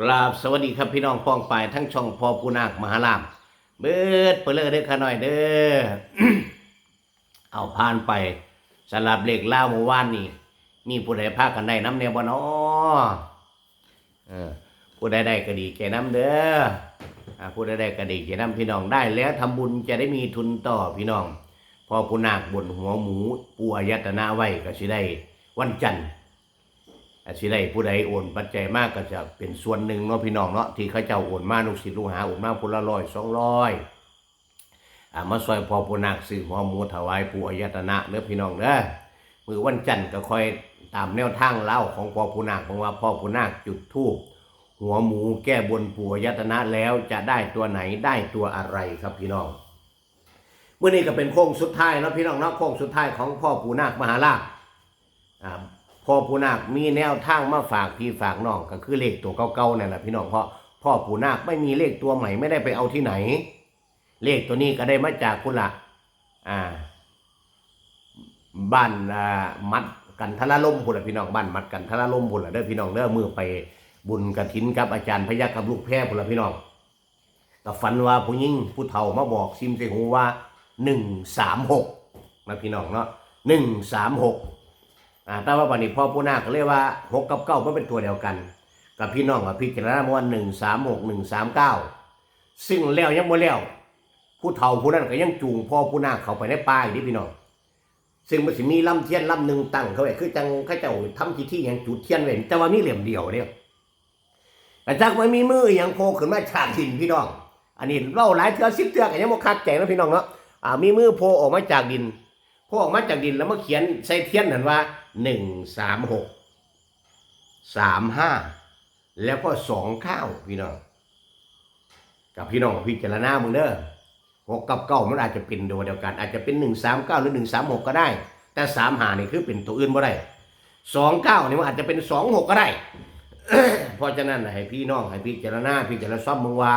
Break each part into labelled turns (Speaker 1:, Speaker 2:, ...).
Speaker 1: กราบสวัสดีครับพี่น้องพ้องไปทั้งช่องพอปูนาคมหาลามเบิดเปลือเด้อขาหน่อยเด้อเอาผ่านไปสลับเลขเล่าเมื่อวานนี่มีผู้ใดพากันได้น้ำเนี่ยบ่เนาะเออผู้ใดได้ก็ดีแก่น้ำเด้ออผู้ใดได้ก็ดีแก่น้ำพี่น้องได้แล้วทำบุญจะได้มีทุนต่อพี่น้อง พอปูนาคบนหัวหมูปูอายตนะไว้ก็สิได้ วันจันทร์ อาชีได้ผู้ใดโอนปัจจัยมากก็จะเป็นส่วนหนึ่งเนาะพี่น้องเนาะที่เขาเจ้าโอนมาลูกศิษย์ลูกหาโอนมาพุละร้อยสองร้อยอามาซอยพอปูนักสื่อหัวหมูถวายปูอายตนะเด้อพี่น้องเด้อมือวันจันทร์ก็คอยตามแนวทางเล่าของพ่อปูนักบอกว่าพ่อปูนักจุดธูปหัวหมูแก้บนปูอายตนะแล้วจะได้ตัวไหนได้ตัวอะไรครับพี่น้องเมื่อนี้ก็เป็นโค้งสุดท้ายเนาะพี่น้องเนาะโค้งสุดท้ายของพ่อปูนักมหาลาภอ่า พ่อปูนาคมีแนวทางมาฝากพี่ฝากน้องก็คือเลขตัวเก่าๆนั่นแหละพี่น้องเพราะพ่อปูนาคไม่มีเลขตัวใหม่ไม่ได้ไปเอาที่ไหน เลขตัวนี้ก็ได้มาจากคุณละอ่าบ้านอ่ามัดกันทละลมพุ่นละพี่น้องบ้านมัดกันทละลมพุ่นละเด้อพี่น้องเด้อมือไปบุญกระถินกับอาจารย์พยักกับลูกแพร่พุ่นละพี่น้องก็ฝันว่าผู้หญิงผู้เฒ่ามาบอกซิมใส่หูว่าหนึ่งสามหกนะพี่น้องเนาะหนึ่งสามหก อ่าแต่ว่าวันนี้พ่อผู้นาคก็เรียกว่าหกกับเก้ามันเป็นตัวเดียวกัน กับพี่น้องกับพี่จารณาว่าหนึ่งสามหกหนึ่งสามเก้าซึ่งแล้วยังบ่แล้วผู้เฒ่าผู้นั้นก็ยังจูงพ่อผู้นาคเขาไปในป่าอีกนี่พี่น้องซึ่งมันสิมีลำเทียนลำหนึ่งตั้งเขาไว้คือจังเขาเจ้าทำพิธีอย่างจุดเทียนไว้แต่ว่ามีเหลี่ยมเดียวเนี่ยแต่จักไม่มีมืออย่างโผล่ขึ้นมาฉากหินพี่น้อง อันนี้เล่าหลายเทือสิบเทือกันยังบ่คัดแจงนะพี่น้องเนาะอ่ามีมือโผล่ออกมาจากดิน พวกออกมาจากดินแล้วมาเขียนใส่เทียนนั่นว่าหนึ่งสามหกสามห้าแล้วก็สองเก้าพี่น้องกับพี่น้องพิจารณามึงเด้อหกกับเก้ามันอาจจะเป็นตัวเดียวกัน อาจจะเป็นหนึ่งสามเก้าหรือหนึ่งสามหกก็ได้ แต่สามหานี่คือเป็นตัวอื่นบ่ได้สองเก้านี่มันอาจจะเป็นสองหกก็ได้เพราะฉะนั้นให้พี่น้องให้พิจารณาพิจารณาซ่อมมึงว่า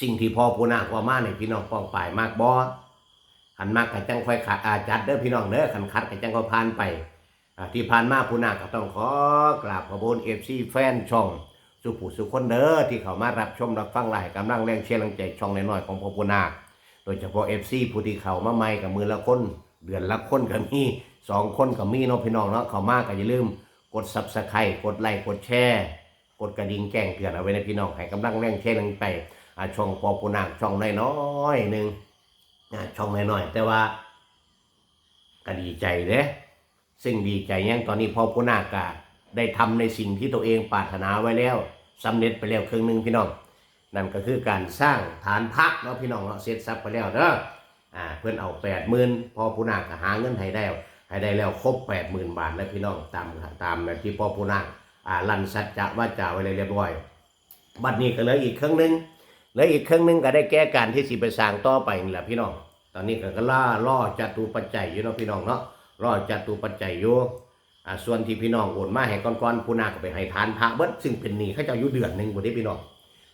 Speaker 1: สิ่งที่พ่อพูนากว่ามาในพี่น้องป้องปลายมากบ่ ขันมากกัจังค่อยขัดอาจัดเด้อพี่น้องเด้อขันคัดกัจังก็ผ่านไปที่ผ่านมาผู้นาก็ต้องขอกราบขอบคุณเอฟซีแฟนช่องสุผู้สุคนเด้อที่เขามารับชมรับฟังหลายกำลังแรงเชียร์แรงใจช่องน้อยๆของพ่อผู้นาโดยเฉพาะเอฟซีผู้ที่เขามาใหม่กับมือละคนเดือนละคนก็มีสองคนก็มีเนาะพี่น้องเนาะเขามาก็อย่าลืมกดซับสไครต์กดไลค์กดแชร์กดกระดิ่งแจ้งเตือนเอาไว้ในพี่น้องให้กำลังแรงเชียร์แรงใจช่องพ่อผู้นาช่องน้อยๆหนึ่ง ช่องน้อยๆแต่ว่าก็ดีใจเด้ซึ่งดีใจยังตอนนี้พ่อผู้นากาได้ทำในสิ่งที่ตัวเองปรารถนาไว้แล้วสำเร็จไปแล้วครึ่งหนึ่งพี่น้องนั่นก็คือการสร้างฐานพักเนาะพี่น้องเนาะเสร็จสับไปแล้วเด้ออ่าเพื่อนเอาแปดหมื่นพ่อผู้นากหาเงินให้ได้ให้ได้แล้วครบแปดหมื่นบาทแล้วพี่น้องตามตามแบบที่พ่อผู้นาอ่าลันสัจจะว่าจ่าไว้เลยเรียบร้อยบัดนี้ก็เหลืออีกครึ่งหนึ่ง แล้วอีกครึ่งหนึงก็ได้แก้การที่สิไปสร้างต่อไปนี่แหละพี่น้อง ตอนนี้ก็ก็ล่าล่อจัตุปัจจัยอยู่เนาะพี่น้องเนาะล่อจัตุปัจจัยอยู่อ่าส่วนที่พี่น้องโอนมาให้ก้อนๆผู้นาก็ไปให้ทานพระเบิดซึ่งเป็นหนี้เขาเจ้าอยู่เดือนหนึ่งบ่ได้พี่น้อง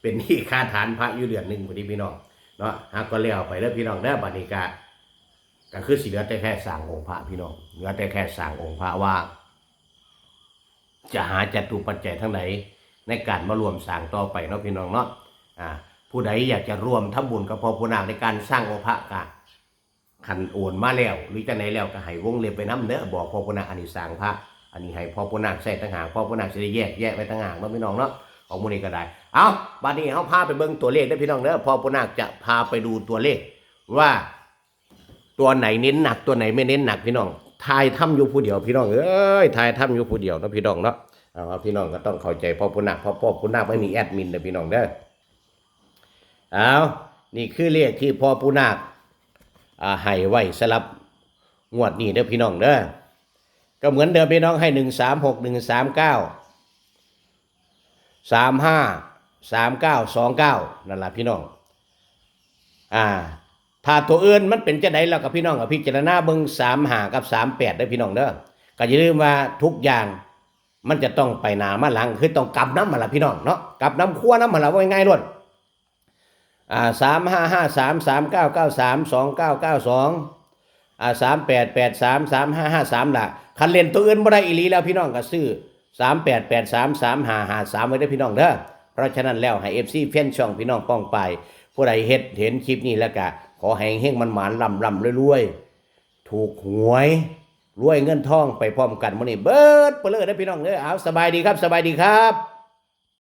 Speaker 1: เป็นหนี้ค่าทานพระอยู่เดือนหนึ่งบ่ได้พี่น้องเนาะหากก็แล้วไปแล้วพี่น้องเด้อบัดนี้ก็ก็คือสิเหลือแต่แค่สร้างองค์พระพี่น้องเหลือแต่แค่สร้างองค์พระว่า จะหาจัตุปัจจัยทั้งไหนในการมารวมสร้างต่อไปเนาะพี่น้องเนาะอ่า ผู้ใดอยากจะร่วมทำบุญกับพ่อผู้นาคในการสร้างองค์พระกะขันโอนมาแล้ว หรือจะไหนแล้วก็ให้วงเล็บไปน้ำเนื้อบอกพ่อผู้นาคอันนี้สร้างพระ อันนี้ให้พ่อผู้นาคใส่ต่างหากพ่อผู้นาคจะได้แยกแยกไปต่างหากเนาะพี่น้องเนาะของมูลนี้ก็ได้เอาบัดนี้เขาพาไปเบิ่งตัวเลขได้พี่น้องเด้อพ่อผู้นาคจะพาไปดูตัวเลข ว่าตัวไหนเน้นหนักตัวไหนไม่เน้นหนักพี่น้องทายถ้ำอยู่ผู้เดียวพี่น้องเอ้ยทายถ้ำอยู่ผู้เดียวนะพี่น้องเนาะเอาพี่น้องก็ต้องเข้าใจพ่อผู้นาคเพราะพ่อผู้นาคไม่มีแอดมินเด้อพี่น้องเด้อ เอานี่คือเลขที่พ่อปูนาคให้ไว้สลับงวดนี้เด้อพี่น้องเด้อก็เหมือนเดิมพี่น้องให้หนึ่งสามหกหนึ่งสามเก้าสามห้าสามเก้าสองเก้านั่นแหละพี่น้องอ่าถ้าตัวอื่นมันเป็นจะไดแล้วกับพี่น้องกับพี่เจารณาเบิ้งสามหากับสามแปดได้พี่น้องเด้อก็อย่าลืมว่าทุกอย่างมันจะต้องไปหนามาหลังคือต้องกลับน้ำมาละพี่น้องเนาะกลับน้ำขั้วน้ำมาละว่าง่ายๆล้วน อ่าสามห้าห้าสามสามเก้าเก้าสามสองเก้าเก้าสองอ่าสามแปดแปดสามสามห้าห้าสามละคันเล่นตัวอื่นบ่ได้อีหลีแล้วพี่น้องก็ซื้อ08833553ไว้เด้พี่น้องเด้อเพราะฉะนั้นแล้วให้ FC แฟนช่องพี่น้องป้องไป ผู้ใดเฮ็ดเห็นคลิปนี้แล้วก็ขอให้เฮงมันหมานลำลำรวยๆถูกหวยรวยเงินทองไปพร้อมกันมื้อนี้เบิดเปเลยนะพี่น้องเด้อเอาสบายดีครับสบายดีครับ